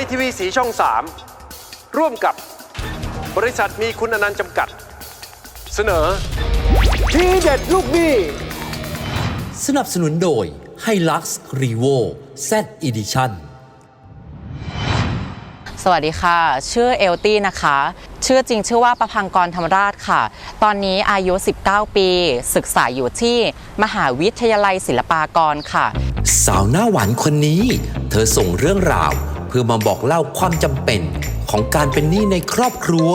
ยทีวีสีช่อง 3 ร่วมกับบริษัทมีคุณอนันต์จำกัด เสนอ ทีเด็ดลูกหนี้สนับสนุนโดย Hilux Revo Z Edition สวัสดีค่ะ ชื่อเอลตี้นะคะ ชื่อจริงชื่อว่าประพังกรธรรมราชค่ะ ตอนนี้อายุ 19 ปี ศึกษาอยู่ที่มหาวิทยาลัยศิลปากรค่ะ สาวหน้าหวานคนนี้ เธอส่งเรื่องราวเพื่อมาบอกเล่าความจำเป็นของการเป็นหนี้ในครอบครัว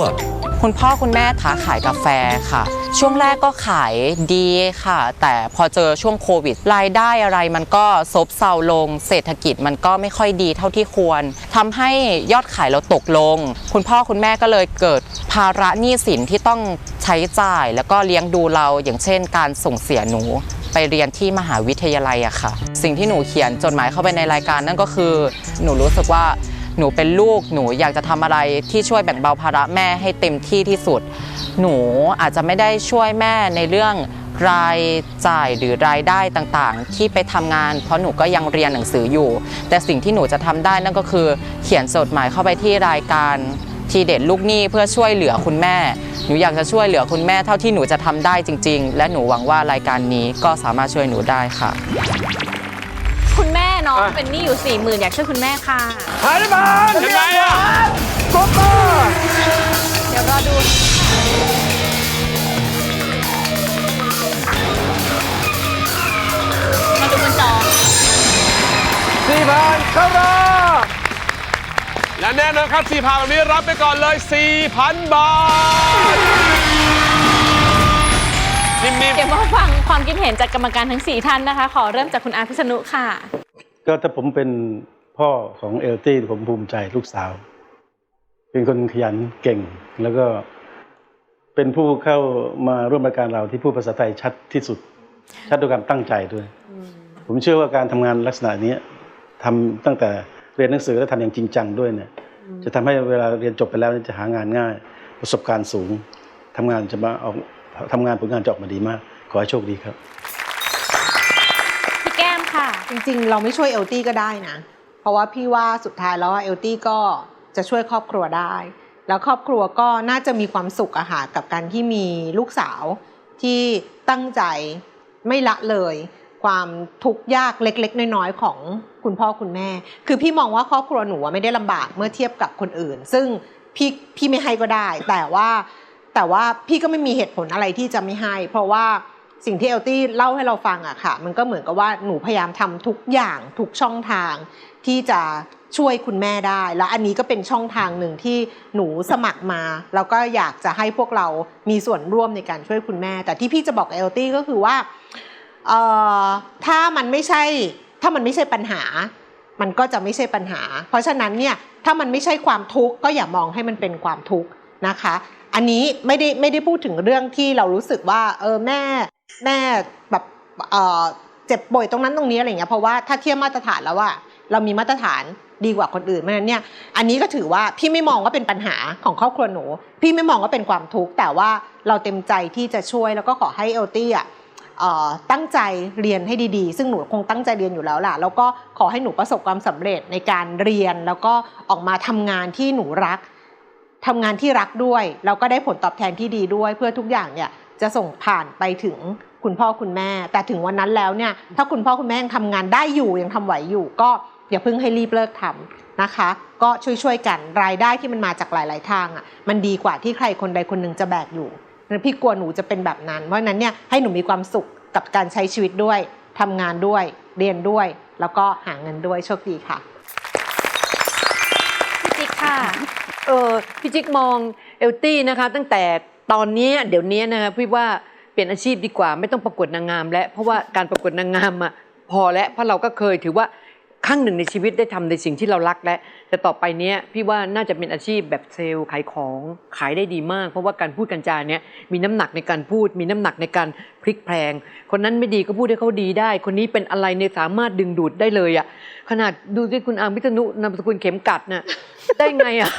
คุณพ่อคุณแม่ค้าขายกาแฟค่ะ ช่วงแรกก็ขายดีค่ะ แต่พอเจอช่วงโควิดรายได้อะไรมันก็ซบเซาลง เศรษฐกิจมันก็ไม่ค่อยดีเท่าที่ควรทำให้ยอดขายเราตกลง คุณพ่อคุณแม่ก็เลยเกิดภาระหนี้สินที่ต้องใช้จ่าย แล้วก็เลี้ยงดูเราอย่างเช่น การส่งเสียหนู ไปเรียนที่มหาวิทยาลัยอะค่ะ สิ่งที่หนูเขียนจดหมายเข้าไปในรายการนั่นก็คือ หนูรู้สึกว่าหนูเป็นลูกหนูอยากจะทำอะไรที่ช่วยแบ่งเบาภาระแม่ให้เต็มที่ที่สุด หนูอาจจะไม่ได้ช่วยแม่ในเรื่องรายจ่ายหรือรายได้ต่างๆ ที่ไปทำงาน เพราะหนูก็ยังเรียนหนังสืออยู่ แต่สิ่งที่หนูจะทำได้นั่นก็คือ เขียนจดหมายเข้าไปที่รายการ ทีเด็ดลูกหนี้เพื่อช่วยเหลือคุณแม่ หนูอยากจะช่วยเหลือคุณแม่เท่าที่หนูจะทำได้จริง ๆ และหนูหวังว่ารายการนี้ก็สามารถช่วยหนูได้ค่ะ คุณแม่น้องอะ เป็นหนี้อยู่สี่หมื่นอยากช่วยคุณแม่ค่ะ หายบานยังไงอะกบมาเดี๋ยวรอดู มาดูบนจอสี่พันเข้ารอบ และแน่นอนครับสี่พันแบบนี้รับไปก่อนเลย 4,000 บาท นิ่ม เดี๋ยวมาฟังความคิดเห็นจากกรรมการทั้ง 4 ท่านนะคะ ขอเริ่มจากคุณอาพิษณุค่ะ ก็ถ้าผมเป็นพ่อของเอลตี้ผมภูมิใจลูกสาว เป็นคนขยันเก่ง แล้วก็เป็นผู้เข้ามาร่วมรายการเราที่พูดภาษาไทยชัดที่สุด ชัดด้วยความตั้งใจด้วย ผมเชื่อว่าการทำงานลักษณะนี้ทำตั้งแต่ เรียนหนังสือและทำอย่างจริงจังด้วยเนี่ยจะทำให้เวลาเรียนจบไปแล้วเนี่ยจะหางานง่าย ประสบการณ์สูงทำงานจะมาออกทำงานผลงานจะออกมาดีมาก ขอให้โชคดีครับพี่แก้มค่ะ จริงๆ เราไม่ช่วยเอลตี้ก็ได้นะ เพราะว่าพี่ว่าสุดท้ายแล้วเอลตี้ก็จะช่วยครอบครัวได้ แล้วครอบครัวก็น่าจะมีความสุขอะค่ะกับการที่มีลูกสาวที่ตั้งใจไม่ละเลย ความทุกข์ยากเล็ก ๆ น้อยๆของคุณพ่อคุณแม่ คือพี่มองว่าครอบครัวหนูไม่ได้ลำบากเมื่อเทียบกับคนอื่น ซึ่งพี่พี่ไม่ให้ก็ได้ แต่ว่าแต่ว่าพี่ก็ไม่มีเหตุผลอะไรที่จะไม่ให้ เพราะว่าสิ่งที่เอลตี้เล่าให้เราฟังอะค่ะ มันก็เหมือนกับว่าหนูพยายามทำทุกอย่างทุกช่องทางที่จะช่วยคุณแม่ได้ และอันนี้ก็เป็นช่องทางหนึ่งที่หนูสมัครมา แล้วก็อยากจะให้พวกเรามีส่วนร่วมในการช่วยคุณแม่ แต่ที่พี่จะบอกเอลตี้ก็คือว่า เอ่อถ้ามันไม่ใช่ถ้ามันไม่ใช่ปัญหา มันก็จะไม่ใช่ปัญหา เพราะฉะนั้นเนี่ยถ้ามันไม่ใช่ความทุกข์ก็อย่ามองให้มันเป็นความทุกข์นะคะ อันนี้ไม่ได้ไม่ได้พูดถึงเรื่องที่เรารู้สึกว่าเออแม่แม่แบบเออเจ็บป่วยตรงนั้นตรงนี้อะไรเงี้ยเพราะว่าถ้าเทียบมาตรฐานแล้วว่าเรามีมาตรฐานดีกว่าคนอื่นเพราะฉะนั้นเนี่ยอันนี้ก็ถือว่าพี่ไม่มองว่าเป็นปัญหาของครอบครัวหนู พี่ไม่มองว่าเป็นความทุกข์แต่ว่าเราเต็มใจที่จะช่วยแล้วก็ขอให้เอลตี้อะ ตั้งใจเรียนให้ดีๆ ซึ่งหนูคงตั้งใจเรียนอยู่แล้วล่ะ แล้วก็ขอให้หนูประสบความสำเร็จในการเรียน แล้วก็ออกมาทำงานที่หนูรักทำงานที่รักด้วย แล้วก็ได้ผลตอบแทนที่ดีด้วย เพื่อทุกอย่างเนี่ยจะส่งผ่านไปถึงคุณพ่อคุณแม่ แต่ถึงวันนั้นแล้วเนี่ยถ้าคุณพ่อคุณแม่ยังทำงานได้อยู่ยังทำไหวอยู่ ก็อย่าเพิ่งให้รีบเลิกทำนะคะ ก็ช่วยๆกันรายได้ที่มันมาจากหลาย ๆ ทางอะมันดีกว่าที่ใครคนใดคนหนึ่งจะแบกอยู่ พี่กลัวหนูจะเป็นแบบนั้น เพราะฉะนั้นเนี่ยให้หนูมีความสุขกับการใช้ชีวิตด้วยทำงานด้วย เรียนด้วย แล้วก็หาเงินด้วยโชคดีค่ะพี่จิ๊กค่ะเออพี่จิ๊กมองเอลตี้นะคะ ตั้งแต่ตอนนี้เดี๋ยวนี้นะคะพี่ว่าเปลี่ยนอาชีพดีกว่า ไม่ต้องประกวดนางงาม แล้วเพราะว่าการประกวดนางงามอะพอแล้วเพราะเราก็เคยถือว่า ครั้งหนึ่งในชีวิตได้ทำในสิ่งที่เรารักแล้วแต่ต่อไปเนี้ยพี่ว่าน่าจะเป็นอาชีพแบบเซลล์ขายของขายได้ดีมาก เพราะว่าการพูดกัญจาเนี้ยมีน้ำหนักในการพูด มีน้ำหนักในการ ลิกแพลงคนนั้นไม่ดีก็พูดให้เขาดีได้ คนนี้เป็นอะไรเนี่ยสามารถดึงดูดได้เลยอะขนาดดูที่คุณอาร์มพิษณุนามสกุลเข็มกัดน่ะได้ไงอะ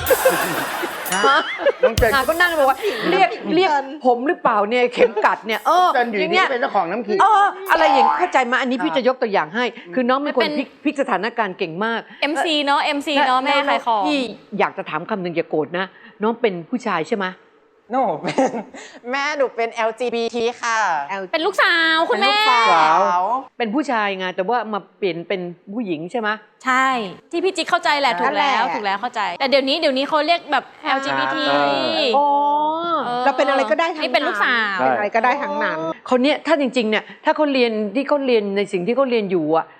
ฮะน้องเจนอาก็นั่งบอกว่าเรียกเรียกผมหรือเปล่าเนี่ยเข็มกัดเนี่ยเออเจนอยู่อย่างนี่เงี้ยเป็นเจ้าของน้ำขิง เอออะไรอย่างเข้าใจมาอันนี้พี่อ่าจะยกตัวอย่างให้ คือน้องเป็นคนเป็นพลิกพลิกสถานการณ์เก่งมาก MC เนาะ MC เนาะแม่ล้วขายของ พี่อยากจะถามคำหนึ่งอย่าโกรธนะ น้องเป็นผู้ชายใช่ไหม หนูเป็นแม่หนูเป็น LGBT ค่ะ เป็นลูกสาวคุณแม่เป็นลูกสาว เป็นผู้ชายไงแต่ว่ามาเปลี่ยนเป็นผู้หญิงใช่ไหมใช่ ที่พี่จิ๊กเข้าใจแหละถูกแล้วนั่นแหละถูกแล้วเข้าใจ แต่เดี๋ยวนี้เดี๋ยวนี้เขาเรียกแบบ LGBT อ๋อเราเป็นอะไรก็ได้ทั้งนี่เป็นลูกสาวเป็นอะไรก็ได้ทั้งนั้นเขาเนี่ยถ้าจริงๆเนี่ยถ้าเขาเรียนที่เขาเรียนในสิ่งที่เขาเรียนอยู่อะถ้า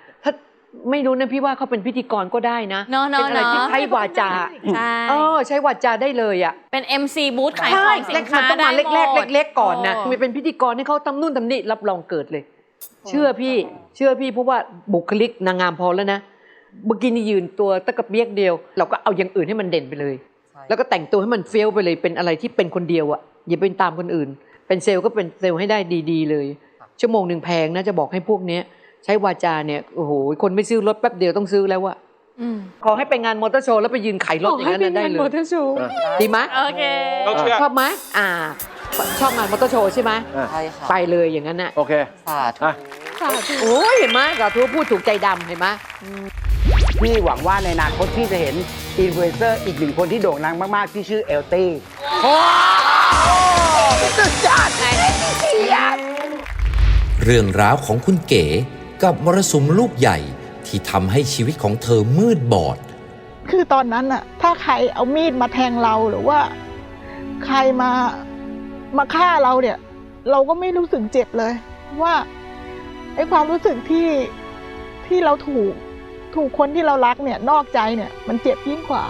ไม่รู้นะพี่ว่าเขาเป็นพิธีกรก็ได้นะเนอะเนอะเป็นอะไรที่เนอะใช้วาจาใช่เออใช้วาจาได้เลยอะเป็น MC บูธขายขใช่องสินมัค้านต้องได้มาหเล็กมดๆเล็กๆก่อนนะโมีเป็นพิธีกรให้เขาทำนู่นทำนี่รับรองเกิดเลย เชื่อพี่เชื่อพี่เพราะว่าบุคลิกนางงามพอแล้วนะเมื่อกี้นี่ยืนตัวตะกระเบียกเดียว เราก็เอาอย่างอื่นให้มันเด่นไปเลย แล้วก็แต่งตัวให้มันเฟี้ยวไปเลยเป็นอะไรที่เป็นคนเดียวอะอย่าเป็นตามคนอื่น เป็นเซลล์ก็เป็นเซลล์ให้ได้ดี ๆ เลย ชั่วโมงหนึ่งแพงนะจะบอกให้พวกเนี้ย ใช้วาจาเนี่ยโอ้โหคนไม่ซื้อรถแป๊บเดียวต้องซื้อแล้วอะอืมขอให้ไปงานมอเตอร์โชว์แล้วไปยืนขายรถอย่างนั้นนะได้เลยดีไหมโอเคต้องเชื่อชอบไหมอ่า ชอบงานมอเตอร์โชว์ใช่ไหมใช่ค่ะไปเลยอย่างนั้นน่ะโอเคสาธุอะโอ้ยเห็นไหมสาธุพูดถูกใจดำเห็นไหมพี่หวังว่าในอนาคตพี่จะเห็นอินฟลูเอนเซอร์อีกหนึ่งคนที่โด่งดังมาก ๆ ที่ชื่อเอลตี้เรื่องราวของคุณเก๋ กับมรสุมลูกใหญ่ที่ทำให้ชีวิตของเธอมืดบอด คือตอนนั้นอะถ้าใครเอามีดมาแทงเราหรือว่า ใครมามาฆ่าเราเนี่ย เราก็ไม่รู้สึกเจ็บเลย ว่าไอ้ความรู้สึกที่ที่เราถูกถูกคนที่เรารักเนี่ยนอกใจเนี่ย มันเจ็บยิ่งกว่า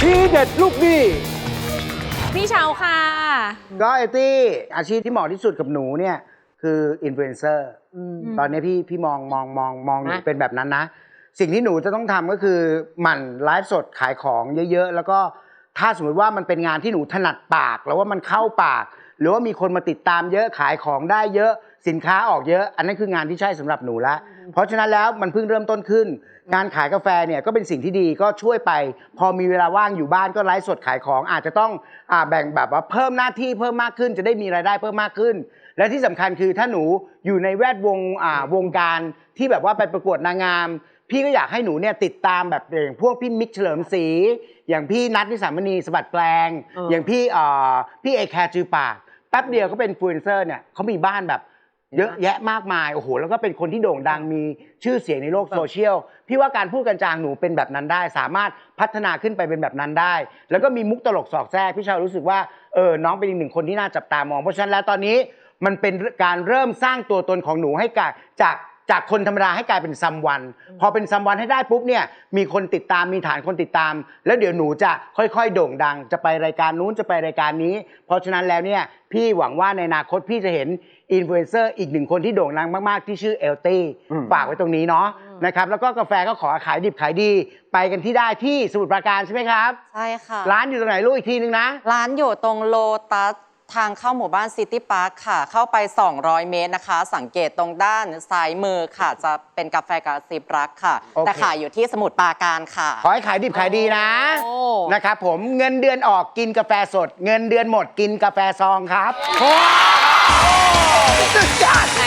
ทีเด็ดลูกหนี้ พี่เชาค่ะ ก็เอลตี้อาชีพที่เหมาะที่สุดกับหนูเนี่ย คืออินฟลูเอนเซอร์ตอนนี้พี่พี่มองมองมองมองหนูนะเป็นแบบนั้นนะ สิ่งที่หนูจะต้องทำก็คือหมั่นไลฟ์สดขายของเยอะ ๆ แล้วก็ถ้าสมมติว่ามันเป็นงานที่หนูถนัดปาก แล้วว่ามันเข้าปาก หรือว่ามีคนมาติดตามเยอะขายของได้เยอะสินค้าออกเยอะ อันนั้นคืองานที่ใช่สำหรับหนูละ เพราะฉะนั้นแล้วมันเพิ่งเริ่มต้นขึ้น การขายกาแฟเนี่ยก็เป็นสิ่งที่ดีก็ช่วยไป พอมีเวลาว่างอยู่บ้านก็ไลฟ์สดขายของอาจจะต้องอ่าแบ่งแบบว่าเพิ่มหน้าที่เพิ่มมากขึ้น จะได้มีรายได้เพิ่มมากขึ้น และที่สำคัญคือถ้าหนูอยู่ในแวดวงอ่าวงการที่แบบว่าไปประกวดนางงาม พี่ก็อยากให้หนูเนี่ยติดตามแบบอย่างพวกพี่มิกเฉลิมศรีอย่างพี่นัทนิสามณีสะบัดแปลงเออออย่างพี่เอ่อพี่เอแคร์จือปากแป๊บเดียวก็เป็นฟลูเอนเซอร์เนี่ยเขามีบ้านแบบ เยอะแยะมากมายโอ้โหแล้วก็เป็นคนที่โด่งดังมีชื่อเสียงในโลกโซเชียลพี่ว่าการพูดกันจางหนูเป็นแบบนั้นได้ สามารถพัฒนาขึ้นไปเป็นแบบนั้นได้ แล้วก็มีมุกตลกสอกแทรกพี่ชาวรู้สึกว่าเออน้องเป็นอีกหนึ่งคนที่น่าจับตามองเพราะฉะนั้นแล้วตอนนี้มันเป็นการเริ่มสร้างตัวตนของหนูให้กลายจาก จากคนธรรมดาให้กลายเป็นซัมวัน พอเป็นซัมวันให้ได้ปุ๊บเนี่ยมีคนติดตามมีฐานคนติดตาม แล้วเดี๋ยวหนูจะค่อยๆ โด่งดัง จะไปรายการนู้นจะไปรายการนี้ เพราะฉะนั้นแล้วเนี่ยพี่หวังว่าในอนาคตพี่จะเห็นอินฟลูเอนเซอร์อีกหนึ่งคนที่โด่งดังมาก ๆ ที่ชื่อเอลตี้ฝากไว้ตรงนี้เนาะนะครับแล้วก็กาแฟก็ขอขายดิบขายดี ไปกันที่ได้ที่สมุทรปราการใช่ไหมครับ ใช่ค่ะ ร้านอยู่ตรงไหนลูกอีกทีนึงนะ ร้านอยู่ตรงโลตัส ทางเข้าหมู่บ้านซิตี้พาร์คค่ะ เข้าไป 200 เมตรนะคะ สังเกตตรงด้านซ้ายมือค่ะ จะเป็นกาแฟกาซิบรักค่ะ โอเค แต่ขายอยู่ที่สมุทรปราการค่ะ ขอให้ขายดิบขายดีนะโอ้ นะครับผมเงินเดือนออกกินกาแฟสด เงินเดือนหมดกินกาแฟซองครับสุดยอด ไป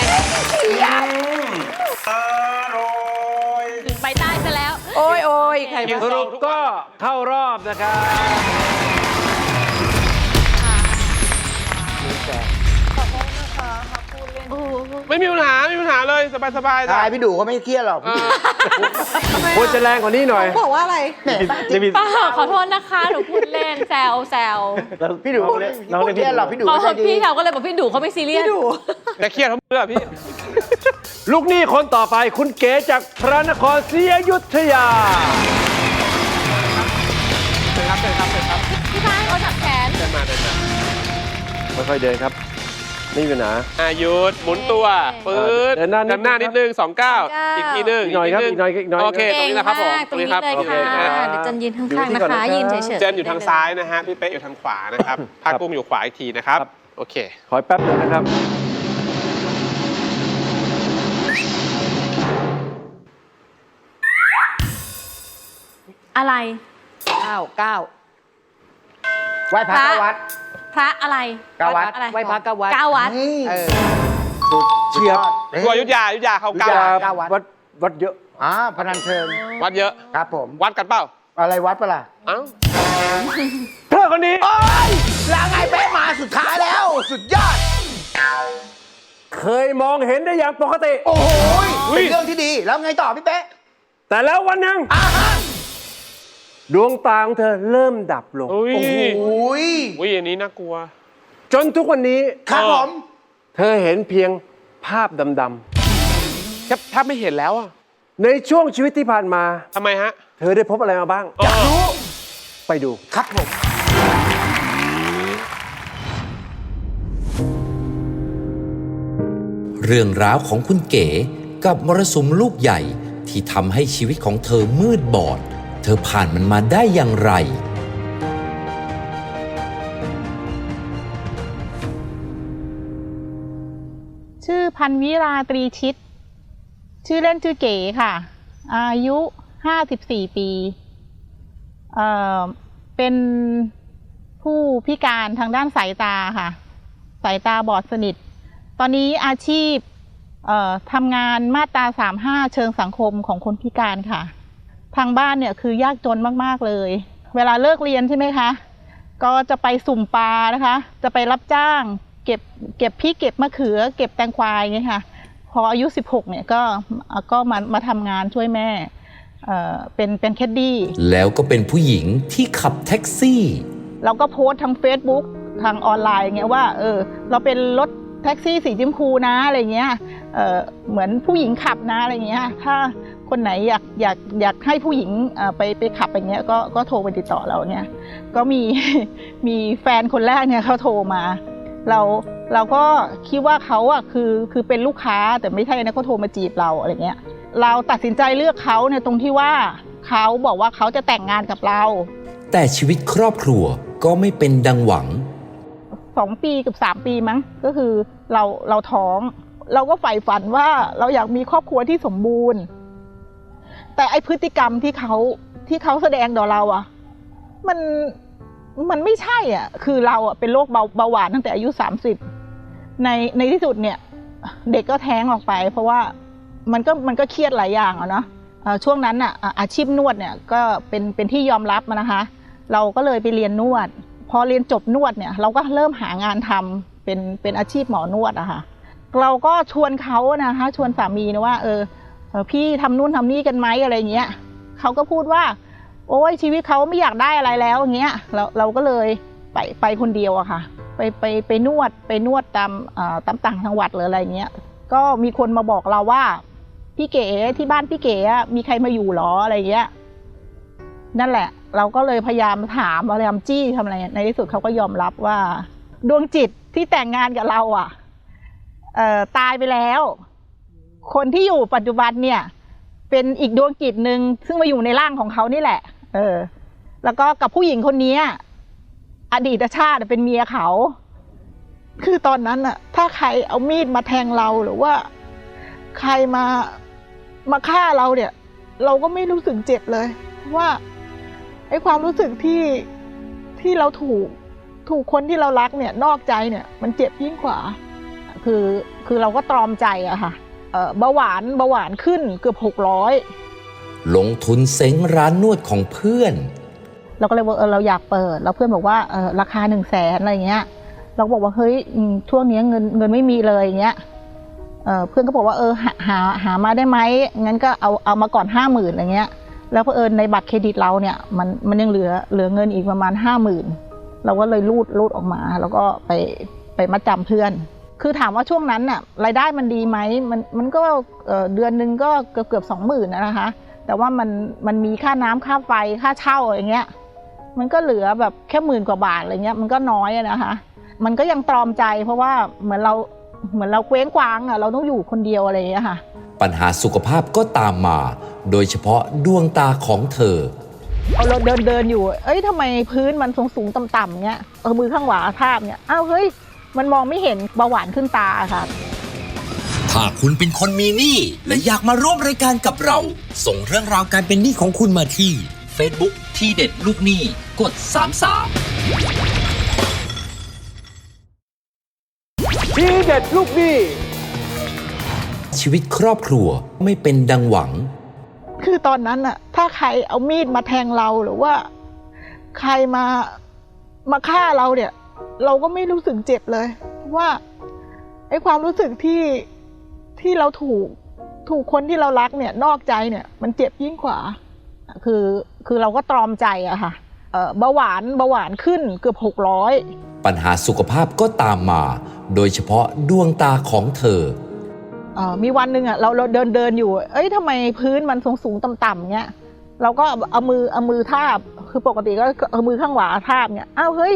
ใต้ซะแล้ว โอ้ยโอ้ยใครสมารุปก็เข้ารอบนะครับ ไม่มีปัญหาไม่มีปัญหาเลยสบายสบายๆจ้ะใช่พี่ดูเขาไม่เครียดหรอกเออควรจะแรงกว่านี้หน่อยบอกว่าอะไรจะมีเปล่าขอโทษนะคะ หนูพูดเล่นแซวแซวพี่ดูน้องไม่เรียกเครียดหรอกพี่ดูพอไม่ใจดีพี่เขาก็เลยบอกพี่ดูเขาไม่ซีเรียส แต่เครียดเขาเพื่อพี่ ลูกหนี้คนต่อไปคุณเก๋จากพระนครศรีอยุธยา พี่ชายเขาจับแขนเดินมาเดินมาค่อยๆเดินครับ ไม่มีปัญหา อายุดหมุนตัวปื๊ดเดินหน้านิดนึงหน้านิดนึงสองเก้า29อีกทีนึงอีกหน่อยครับอีกหน่อยอีกหน่อย โอเคตรงนี้นะครับผมตรงนี้เลยโอเคค่ะนะเดี๋ยวจันยืนข้างอยู่ๆที่นะก่อนคะนะครับยืนเฉยๆเจนอยู่ทางซ้ายนะฮะพี่เป๊ะอยู่ทางขวานะครับพากุ้งอยู่ขวาอีกทีนะครับครับโอเคขอแป๊บหนึงนะครับ อะไร เก้าเก้าไหว้พระพระเข้าวัด พระอะไรเก้าวัด อะไรไหว้พระเก้าวัด เก้าวัดนี่เออเชียบกลัวอยุทธยาอยุทธยาเขาเก้าอย่วัดเก้าวัด วัดวัดเยอะอ่าพนันเชิงวัดเยอะ ครับผม วัดกันเปล่าอะไรวัดปะล่ะเอ้าเธอคนนี้โอ้ยแล้วไงเป๊ะมาสุดท้ายแล้ว สุดยอด เคยมองเห็นได้อย่างปกติ โอ้โหเป็นเรื่องที่ดีแล้วไงต่อพี่เป๊ะแต่แล้ววันหนึ่งอ่าฮะ ดวงตาของเธอเริ่มดับลง อุ้ยโอ้โหอุ้ยอันนี้น่ากลัว จนทุกวันนี้ ครับผม เธอเห็นเพียงภาพดำแทบแทบไม่เห็นแล้วอะๆในช่วงชีวิตที่ผ่านมา ทำไมฮะเธอได้พบอะไรมาบ้าง อยากรู้ ไปดู ครับผม เรื่องราวของคุณเก๋กับมรสุมลูกใหญ่ที่ทำให้ชีวิตของเธอมืดบอด เธอผ่านมันมาได้อย่างไร ชื่อพันวิราตรีชิต ชื่อเล่นชื่อเก๋ค่ะ อายุห้าสิบี่ปี เอ่อ เป็นผู้พิการทางด้านสายตาค่ะ สายตาบอดสนิท ตอนนี้อาชีพเอ่อทำงานมาตราสามห้าเชิงสังคมของคนพิการค่ะ ทางบ้านเนี่ยคือยากจนมากๆเลย เวลาเลิกเรียนใช่ไหมคะ ก็จะไปสุ่มปลานะคะ จะไปรับจ้าง เก็บเก็บพริกเก็บมะเขือ เก็บแตงกวาอย่างเงี้ยค่ะ พออายุ 16เนี่ยก็ก็มามาทำงานช่วยแม่เอ่อเป็นเป็นแคดดี้แล้วก็เป็นผู้หญิงที่ขับแท็กซี่ เราก็โพสต์ทาง Facebook ทางออนไลน์อย่างเงี้ยว่าเออเราเป็นรถแท็กซี่สีชมพูนะอะไรเงี้ยเออเหมือนผู้หญิงขับนะอะไรเงี้ยถ้าคนไหนอยากอยากอยากให้ผู้หญิงเอ่อไปไปขับอย่างเงี้ยก็ก็โทรไปติดต่อเราเงี้ยก็มีมีแฟนคนแรกเนี่ยเขาโทรมาเราเราก็คิดว่าเขาอะคือคือเป็นลูกค้าแต่ไม่ใช่นะเขาโทรมาจีบเราอะไรเงี้ยเราตัดสินใจเลือกเขาเนี่ยตรงที่ว่าเขาบอกว่าเขาจะแต่งงานกับเรา แต่ชีวิตครอบครัวก็ไม่เป็นดังหวังสองปีกับสามปีมั้งก็คือเราเราท้อง เราก็ใฝ่ฝันว่าเราอยากมีครอบครัวที่สมบูรณ์ แต่ไอพฤติกรรมที่เขาที่เขาแสดงต่อเราอะมันมันไม่ใช่อะ คือเราอะเป็นโรคเบาเบาหวานตั้งแต่อายุสามสิบในในที่สุดเนี่ย เด็กก็แท้งออกไป เพราะว่ามันก็มันก็เครียดหลายอย่างอะเนาะช่วงนั้นอะอาชีพนวดเนี่ยก็เป็นเป็นที่ยอมรับอะนะคะ เราก็เลยไปเรียนนวด พอเรียนจบนวดเนี่ย เราก็เริ่มหางานทำเป็นเป็นอาชีพหมอนวดอะค่ะเราก็ชวนเขานะคะ ชวนสามีนะว่าเออ พี่ทำนู่นทำนี่กันไหมอะไรเงี้ยเขาก็พูดว่า โอ้ยชีวิตเขาไม่อยากได้อะไรแล้วอย่างเงี้ยเราเราก็เลยไปไปคนเดียวอะค่ะ ไปไปไปนวดไปนวดตามตามต่างจังหวัดหรืออะไรเงี้ย ก็มีคนมาบอกเราว่า พี่เก๋ที่บ้านพี่เก๋มีใครมาอยู่หรออะไรเงี้ย นั่นแหละ เราก็เลยพยายามถามพยายามจี้ทำอะไรในที่สุดเขาก็ยอมรับว่า ดวงจิตที่แต่งงานกับเราอะเอ่อตายไปแล้ว คนที่อยู่ปัจจุบันเนี่ย เป็นอีกดวงจิตหนึ่งซึ่งมาอยู่ในร่างของเขานี่แหละ เออ แล้วก็กับผู้หญิงคนนี้อดีตชาติเป็นเมียเขา คือตอนนั้นอะถ้าใครเอามีดมาแทงเราหรือว่า ใครมามาฆ่าเราเนี่ย เราก็ไม่รู้สึกเจ็บเลยว่าไอ้ความรู้สึกที่ที่เราถูกถูกคนที่เรารักเนี่ย นอกใจเนี่ย มันเจ็บยิ่งกว่า คือคือเราก็ตรอมใจอะค่ะ เอ่อเบาหวานเบาหวานขึ้นเกือบหกร้อยลงทุนเซ้งร้านนวดของเพื่อน เราก็เลยบอกเออเราอยากเปิด แล้วเพื่อนบอกว่าเออราคาหนึ่งแสนอะไรเงี้ย เราก็บอกว่าเฮ้ยอืมช่วงนี้เงินเงินไม่มีเลยอย่างเงี้ยเออเพื่อนก็บอกว่าเออหาหาหามาได้ไหมงั้นก็เอาเอามาก่อนห้าหมื่นอะไรเงี้ย แล้วเพอเอิญในบัตรเครดิตเราเนี่ยมันมันยังเหลือเหลือเงินอีกประมาณห้าหมื่นเราก็เลยรูดรูดออกมา แล้วก็ไปไปมาจำเพื่อน คือถามว่าช่วงนั้นน่ะรายได้มันดีไหมมันมันก็เอ่อเดือนหนึ่งก็เกือบเกือบสองหมื่นนะคะ แต่ว่ามันมันมีค่าน้ำค่าไฟค่าเช่าอะไรเงี้ย มันก็เหลือแบบแค่หมื่นกว่าบาทอะไรเงี้ยมันก็น้อยอะนะคะ มันก็ยังตรอมใจเพราะว่าเหมือนเราเหมือนเราเคว้งคว้างอะเราต้องอยู่คนเดียวอะไรอย่างเงี้ยค่ะ ปัญหาสุขภาพก็ตามมา โดยเฉพาะดวงตาของเธอเอาเราเดินเดินอยู่ เอ้ยทำไมพื้นมันสูงสูงต่ำต่ำๆเงี้ยเออมือข้างขวาทาบเนี่ยอ้าวเฮ้ย มันมองไม่เห็นเบาหวานขึ้นตาค่ะถ้าคุณเป็นคนมีหนี้และอยากมาร่วมรายการกับเรา ส่งเรื่องราวการเป็นหนี้ของคุณมาที่ Facebook ที่เด็ดลูกหนี้กด 33 ทีเด็ดลูกหนี้ชีวิตครอบครัวไม่เป็นดังหวัง คือตอนนั้นอะถ้าใครเอามีดมาแทงเราหรือว่า ใครมามาฆ่าเราเนี่ย เราก็ไม่รู้สึกเจ็บเลยว่าไอ้ความรู้สึกที่ที่เราถูกถูกคนที่เรารักเนี่ยนอกใจเนี่ยมันเจ็บยิ่งกว่า คือคือเราก็ตรอมใจอะค่ะเอ่อเบาหวานเบาหวานขึ้นเกือบหกร้อยปัญหาสุขภาพก็ตามมา โดยเฉพาะดวงตาของเธอเอ่อมีวันหนึ่งอะเราเราเดินเดินอยู่ เอ้ยทำไมพื้นมันสูงสูงต่ำต่ำๆเงี้ยเราก็เอามือเอามือทาบคือปกติก็เอามือข้างขวาทาบเงี้ยอ้าวเฮ้ย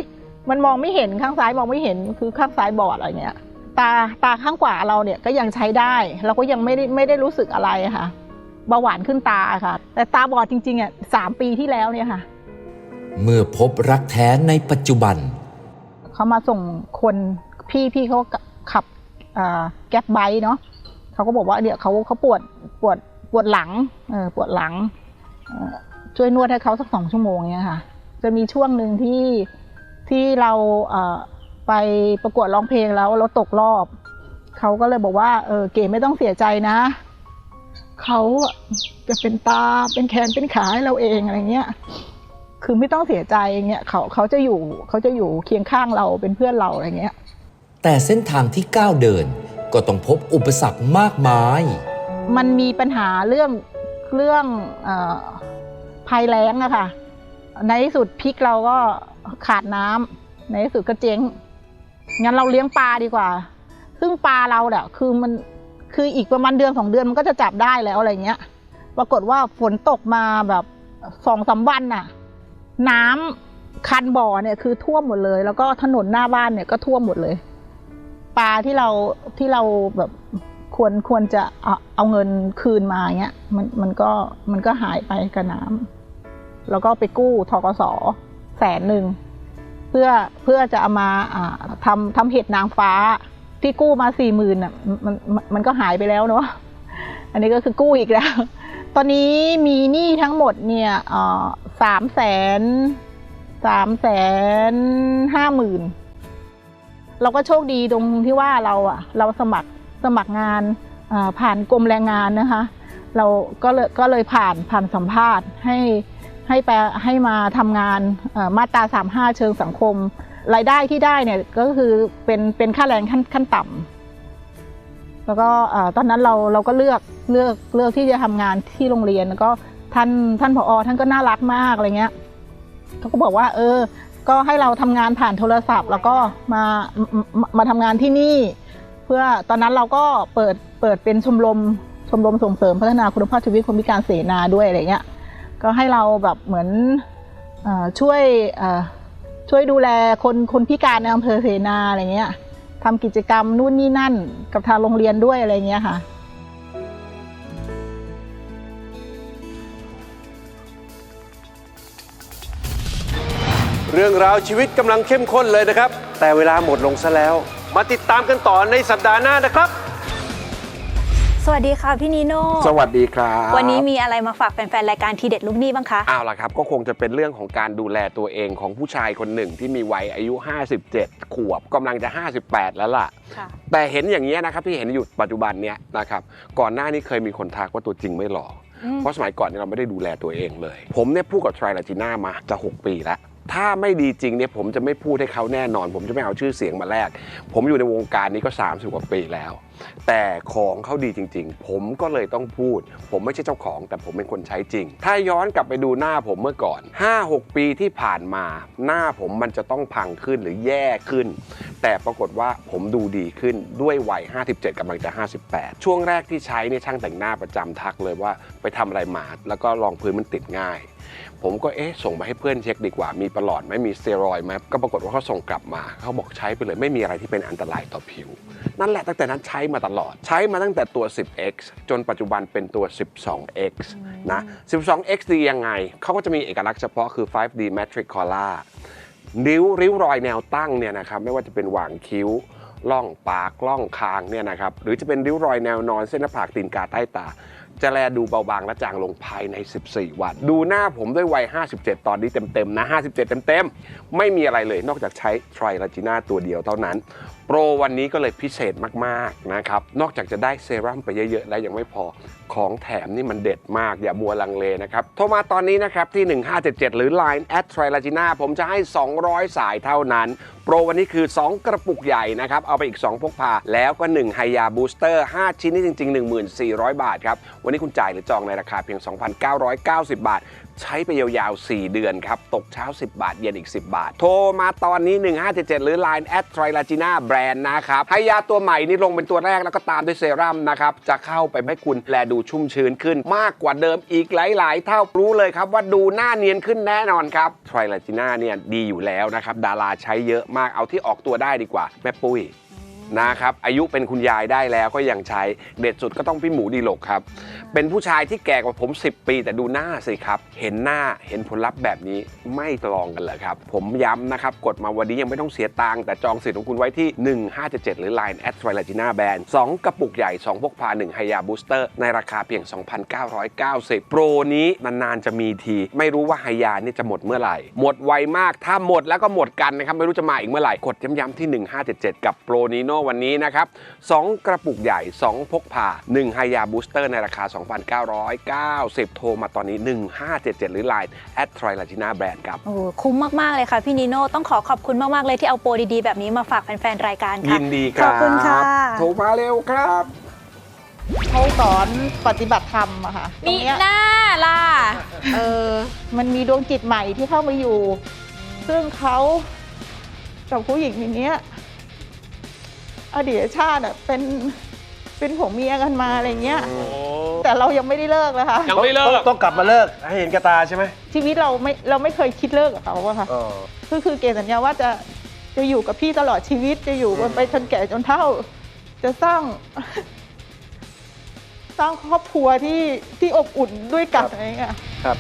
มันมองไม่เห็นข้างซ้ายมองไม่เห็นคือข้างซ้ายบอดอะไรเงี้ย ตาตาข้างขวาเราเนี่ยก็ยังใช้ได้ เราก็ยังไม่ได้ไม่ได้รู้สึกอะไรอะค่ะเบาหวานขึ้นตาค่ะ แต่ตาบอดจริงๆอะสามปีที่แล้วเนี่ยค่ะ เมื่อพบรักแท้ในปัจจุบัน เขามาส่งคนพี่พี่เขาขับอ่าแก๊ปไบค์เนาะเขาก็บอกว่าเนี่ยเขาเขาปวดปวดปวดหลังเออปวดหลังเอ่อช่วยนวดให้เขาสักสองชั่วโมงเนี่ยค่ะ จะมีช่วงหนึ่งที่ ที่เราเอ่อไปประกวดร้องเพลงแล้วเราตกรอบเขาก็เลยบอกว่าเออเก๋ไม่ต้องเสียใจนะเขาอะจะเป็นตาเป็นแขนเป็นขาให้เราเองอะไรเงี้ย คือไม่ต้องเสียใจอย่างเงี้ยเขาเขาจะอยู่เขาจะอยู่เคียงข้างเราเป็นเพื่อนเราอะไรเงี้ย แต่เส้นทางที่ก้าวเดินก็ต้องพบอุปสรรคมากมาย มันมีปัญหาเรื่องเรื่องเออภัยแล้งอะค่ะ ในที่สุดพริกเราก็ขาดน้ำในที่สุดก็เจ๊งงั้นเราเลี้ยงปลาดีกว่า ซึ่งปลาเราเนี่ยคือมันคืออีกประมาณเดือนสองเดือนมันก็จะจับได้แล้วอะไรเงี้ย ปรากฏว่าฝนตกมาแบบสองสามวันน่ะ น้ำคันบ่อเนี่ยคือท่วมหมดเลย แล้วก็ถนนหน้าบ้านเนี่ยก็ท่วมหมดเลย ปลาที่เราที่เราแบบควรควรจะเอาเอาเงินคืนมาเงี้ยมันมันก็มันก็หายไปกับน้ำ แล้วก็ไปกู้ทกสแสนหนึ่งเพื่อเพื่อจะเอามาทำทำเห็ดนางฟ้าที่กู้มาสี่หมื่นอะมันมันมันก็หายไปแล้วเนาะอันนี้ก็คือกู้อีกแล้ว ตอนนี้มีหนี้ทั้งหมดเนี่ยสามแสนสามแสนห้าหมื่นเราก็โชคดีตรงที่ว่าเราอะเราสมัครสมัครงานผ่านกรมแรงงานนะคะ เราก็เลยก็เลยผ่านผ่านสัมภาษณ์ให้ ให้ไปให้มาทำงานมาตรา 35 เชิงสังคม รายได้ที่ได้เนี่ยก็คือเป็นเป็นค่าแรงขั้นขั้นต่ำแล้วก็ตอนนั้นเราเราก็เลือกเลือกเลือกที่จะทำงานที่โรงเรียนแล้วก็ท่านท่านผอท่านก็น่ารักมากอะไรเงี้ยเขาก็บอกว่า เออ ก็ให้เราทำงานผ่านโทรศัพท์ แล้วก็มามามาทำงานที่นี่ เพื่อตอนนั้นเราก็เปิดเปิดเป็นชมรมชมรมส่งเสริมพัฒนาคุณภาพชีวิตคนพิการเสนาด้วยอะไรเงี้ย ก็ให้เราแบบเหมือนอช่วยช่วยดูแลคนคนพิการในอำเภอเสนาอะไรเงี้ยทำกิจกรรมนู่นนี่นั่นกับทางโรงเรียนด้วยอะไรเงี้ยค่ะ เรื่องราวชีวิตกำลังเข้มข้นเลยนะครับ แต่เวลาหมดลงซะแล้ว มาติดตามกันต่อในสัปดาห์หน้านะครับ สวัสดีค่ะพี่นีโน่สวัสดีครับวันนี้มีอะไรมาฝากแฟนๆรายการทีเด็ดลูกหนี้บ้างคะเอาล่ะครับก็คงจะเป็นเรื่องของการดูแลตัวเองของผู้ชายคนหนึ่งที่มีวัยอายุ 57 ขวบกำลังจะ 58 แล้วล่ะค่ะ แต่เห็นอย่างนี้ยนะครับที่เห็นอยู่ปัจจุบันเนี้ยนะครับก่อนหน้านี้เคยมีคนทักว่าตัวจริงไม่หล่ออมเพราะสมัยก่อนเนี่ยเราไม่ได้ดูแลตัวเองเลย ผมเนี่ยพูดกับทริลาจิน่ามาจะ 6 ปีแล้วถ้าไม่ดีจริงเนี่ยผมจะไม่พูดให้เขาแน่นอน ผมจะไม่เอาชื่อเสียงมาแลกผมอยู่ในวงการนี้ก็ 30 กว่าปีแล้ว แต่ของเขาดีจริง ๆ ผมก็เลยต้องพูด ผมไม่ใช่เจ้าของ แต่ผมเป็นคนใช้จริง ถ้าย้อนกลับไปดูหน้าผมเมื่อก่อน 5-6 ปีที่ผ่านมา หน้าผมมันจะต้องพังขึ้นหรือแย่ขึ้น แต่ปรากฏว่าผมดูดีขึ้นด้วยวัย 57กำลังจะ 58 ช่วงแรกที่ใช้เนี่ยช่างแต่งหน้าประจำทักเลยว่าไปทำอะไรมาแล้วก็รองพื้นมันติดง่าย ผมก็เอ๊ะส่งไปให้เพื่อนเช็คดีกว่า มีประหลอดไหมมีสเตียรอยไหมก็ปรากฏว่าเขาส่งกลับมา เขาบอกใช้ไปเลยไม่มีอะไรที่เป็นอันตรายต่อผิว นั่นแหละตั้งแต่นั้นใช้มาตลอด ใช้มาตั้งแต่ตัว 10x จนปัจจุบันเป็นตัว 12x นะ 12x ดียังไง เขาก็จะมีเอกลักษณ์เฉพาะคือ 5D Matrix Color ริ้วริ้วรอยแนวตั้งเนี่ยนะครับไม่ว่าจะเป็นหว่างคิ้วล่องปากล่องคางเนี่ยนะครับหรือจะเป็นริ้วรอยแนวนอนเส้นหน้าผากตีนกาใต้ตา จะแลดูเบาบางและจางลงภายใน 14 วัน ดูหน้าผมด้วยวัย 57 ตอนนี้เต็มๆนะ 57 เต็มๆ ไม่มีอะไรเลยนอกจากใช้ทริลาจิน่าตัวเดียวเท่านั้น โปรวันนี้ก็เลยพิเศษมากๆนะครับ นอกจากจะได้เซรั่มไปเยอะๆ แล้วยังไม่พอของแถมนี่มันเด็ดมาก อย่ามัวลังเลนะครับ โทรมาตอนนี้นะครับที่ 1577 หรือ Line at t r i l a g i n a ผมจะให้ 200 สายเท่านั้น โปรวันนี้คือ 2 กระปุกใหญ่นะครับ เอาไปอีก 2 พกพา แล้วก็1ไฮยาบูสเตอร์ 5 ชิ้นนี่จริง ๆ 1400 บาทครับ วันนี้คุณจ่ายหรือจองในราคาเพียง 2,990 บาท ใช้ไปยาวๆ 4 เดือนครับ ตกเช้า 10 บาท เย็นอีก 10 บาท โทรมาตอนนี้ 1577 หรือ Line at t r i l a g i n a แบรนด์นะครับไฮยาตัวใหม่นี่ลงเป็นตัวแรกแล้วก็ตามด้วยเซรั่มนะครับ จะเข้าไปให้คุณแลดูชุ่มชื้นขึ้น มากกว่าเดิมอีกหลาย ๆ เท่ารู้เลยครับว่าดูหน้าเนียนขึ้นแน่นอนครับทรลาจิน่าเนี่ยดีอยู่แล้วนะครับดาราใช้เยอะมากเอาที่ออกตัวได้ดีกว่าแม่ปุ้ย นะครับอายุเป็นคุณยายได้แล้วก็ยังใช้เด็ดสุดก็ต้องพี่หมูดีหลกครับ เป็นผู้ชายที่แก่กว่าผม 10 ปี แต่ดูหน้าสิครับ เห็นหน้าเห็นผลลัพธ์แบบนี้ไม่ลองกันเหรอครับ ผมย้ำนะครับ กดมาวันนี้ยังไม่ต้องเสียตังค์แต่จองสิทธิ์ของคุณไว้ที่ 1577 หรือ Line at t r i l a g i n a Band 2 กระปุกใหญ่ 2 พกพา1ไฮยาบูสเตอร์ในราคาเพียง 2,990 โปรนี้นานๆจะมีที ไม่รู้ว่าไฮยานี่จะหมดเมื่อไหร่ หมดไวมากถ้าหมดแล้วก็หมดกันนะครับไม่รู้จะมาอีกเมื่อไหร่กดย้ำๆที่ 1577 กับโปรนีโนวันนี้นะครับ 2 กระปุกใหญ่ 2 พกพา1ไฮยาบูสเตอร์ในราคา 2,990 โทรมาตอนนี้ 1577 หรือ Line at t r i l a g i n a Brand ครับ โอ้โหคุ้มมาก ๆ เลยค่ะพี่นิโน่ต้องขอขอบคุณมาก ๆ เลยที่เอาโปรดี ๆ แบบนี้มาฝากแฟน ๆ รายการค่ะยินดีครับ ขอบคุณค่ะ โทรมาเร็วครับเขาสอนปฏิบัติธรรมอะค่ะตรมีงเนี้ยหน้าล่ะ เออมันมีดวงจิตใหม่ที่เข้ามาอยู่ ซึ่งเขากับผู้หญิงอย่างเงี้ย อดีตชาติอะเป็นเป็นผัวเมียกันมาอะไรเงี้ยแต่เรายังไม่ได้เลิกนะคะยังไม่เลิก ต้องต้องกลับมาเลิกให้เห็นกระตาใช่ไหมชีวิตเราไม่เราไม่เคยคิดเลิกกับเขาอะค่ะ เออ คือคือเกณฑ์สัญญาว่าจะจะอยู่กับพี่ตลอดชีวิตจะอยู่กันไปจนแก่จนเฒ่า จะสร้าง สร้างครอบครัวที่ที่อบอุ่นด้วยกันอะไรเงี้ย ครับ